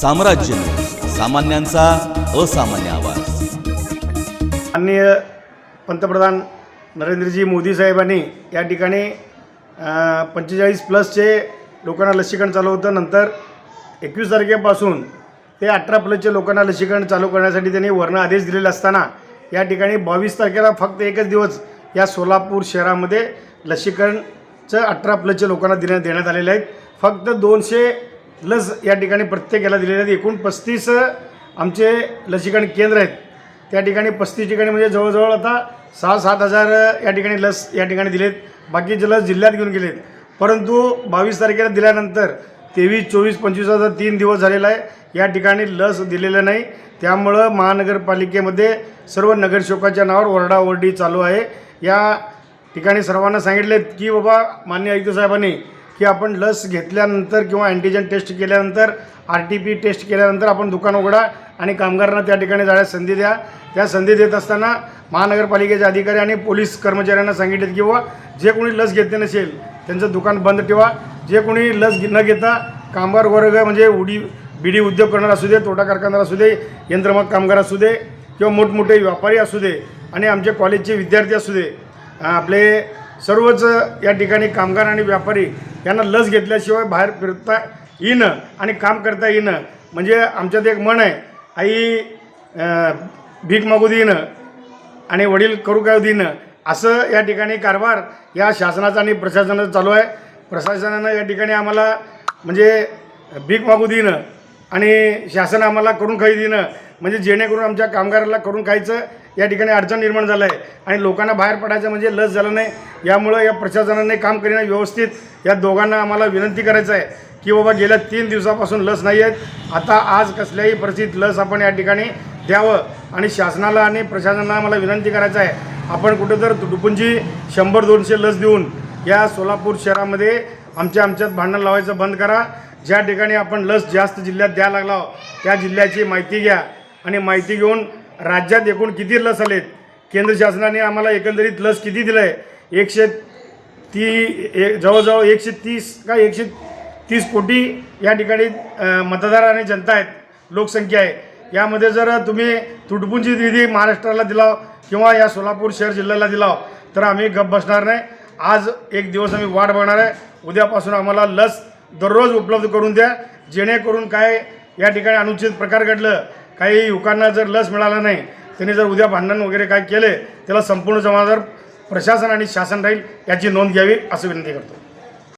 साम्राज्य सामान्यांचा असामान्य आवाज. माननीय पंतप्रधान नरेंद्रजी मोदी साहेबांनी या ठिकाणी पंचेचाळीस प्लसचे लोकांना लसीकरण चालू होतं. नंतर एकवीस तारखेपासून ते अठरा प्लसचे लोकांना लसीकरण चालू करण्यासाठी त्यांनी वर्ण आदेश दिलेले असताना या ठिकाणी बावीस तारखेला फक्त एकच दिवस या सोलापूर शहरामध्ये लसीकरणचं अठरा प्लसच्या लोकांना देण्यात देण्यात आलेले आहेत. फक्त दोनशे लस या ठिकाणी प्रत्येकाला दिलेली आहेत. एकूण पस्तीस आमचे लसीकरण केंद्र आहेत. त्या ठिकाणी पस्तीस ठिकाणी म्हणजे जवळजवळ आता सहा सात हजार या ठिकाणी लस या ठिकाणी दिलेत. बाकीचे लस जिल्ह्यात घेऊन गेलेत. परंतु बावीस तारखेला दिल्यानंतर तेवीस चोवीस पंचवीस हजार तीन दिवस झालेला आहे. या ठिकाणी लस दिलेलं नाही. त्यामुळं महानगरपालिकेमध्ये सर्व नगरसेवकाच्या नावावर ओरडाओरडी चालू आहे. या ठिकाणी सर्वांना सांगितले की बाबा मान्य आयुक्त साहेबांनी की आपण लस घेतल्यानंतर किंवा अँटीजन टेस्ट केल्यानंतर आर टी पी टेस्ट केल्यानंतर आपण दुकान उघडा आणि कामगारांना त्या ठिकाणी जाण्यास संधी द्या. त्या संधी देत असताना महानगरपालिकेचे अधिकारी आणि पोलीस कर्मचाऱ्यांना सांगितले की बाबा जे कोणी लस घेतले नसेल त्यांचं दुकान बंद ठेवा. जे कोणी लस घे- न घेता कामगार वर्ग म्हणजे उडी बिडी उद्योग करणारा असू दे तोटा कारखानदार असू दे यंत्रमाग कामगार असू दे किंवा मोठमोठे व्यापारी असू दे आणि आमचे कॉलेजचे विद्यार्थी असू दे आपले सर्वच या ठिकाणी कामगार आणि व्यापारी यांना लस घेतल्याशिवाय बाहेर फिरता येणं आणि काम करता येणं म्हणजे आमच्यात एक म्हण आहे आई भीक मागू देणं आणि वडील करू काय देणं असं या ठिकाणी कारभार या शासनाचा आणि प्रशासनाचा चालू आहे. प्रशासनानं या ठिकाणी आम्हाला म्हणजे भीक मागू देणं आणि शासन आम्हाला करून खाई देणं म्हणजे जेणेकरून आमच्या कामगाराला करून खायचं या ठिकाणी अडचण निर्माण झालं आहे आणि लोकांना बाहेर पडायचं म्हणजे लस झालं नाही. यामुळं या प्रशासनाने काम करणं व्यवस्थित. या दोघांना आम्हाला विनंती करायचं आहे की बाबा गेल्या तीन दिवसापासून लस नाही आहेत. आता आज कसल्याही परिस्थितीत लस आपण या ठिकाणी द्यावं आणि शासनाला आणि प्रशासनाला मला विनंती करायचं आहे. आपण कुठं तर तुटपुंजी शंभर दोनशे लस देऊन या सोलापूर शहरामध्ये आमच्या आमच्यात भांडण लावायचं बंद करा. ज्या ठिकाणी आपण लस जास्त जिल्ह्यात द्यायला लागला त्या जिल्ह्याची माहिती घ्या आणि माहिती घेऊन राज्यात एकूण किती लस आलेत? केंद्र शासनाने आम्हाला एकंदरीत लस किती दिलं आहे एकशे ती एक जवळजवळ एकशे तीस का एकशे तीस कोटी या ठिकाणी मतदार आणि जनता आहेत लोकसंख्या आहे. यामध्ये जर तुम्ही तुटपुंजी निधी महाराष्ट्राला दिला किंवा या सोलापूर शहर जिल्ह्याला दिला तर आम्ही गप बसणार नाही. आज एक दिवस आम्ही वाट बघणार आहे. उद्यापासून आम्हाला लस दररोज उपलब्ध करून द्या. जेणेकरून काय या ठिकाणी अनुचित प्रकार घडलं काही युवकांना जर लस मिळाला नाही त्यांनी जर उद्या भांडण वगैरे काय केले त्याला संपूर्ण जबाबदार प्रशासन आणि शासन राहील याची नोंद घ्यावी असं विनंती करतो.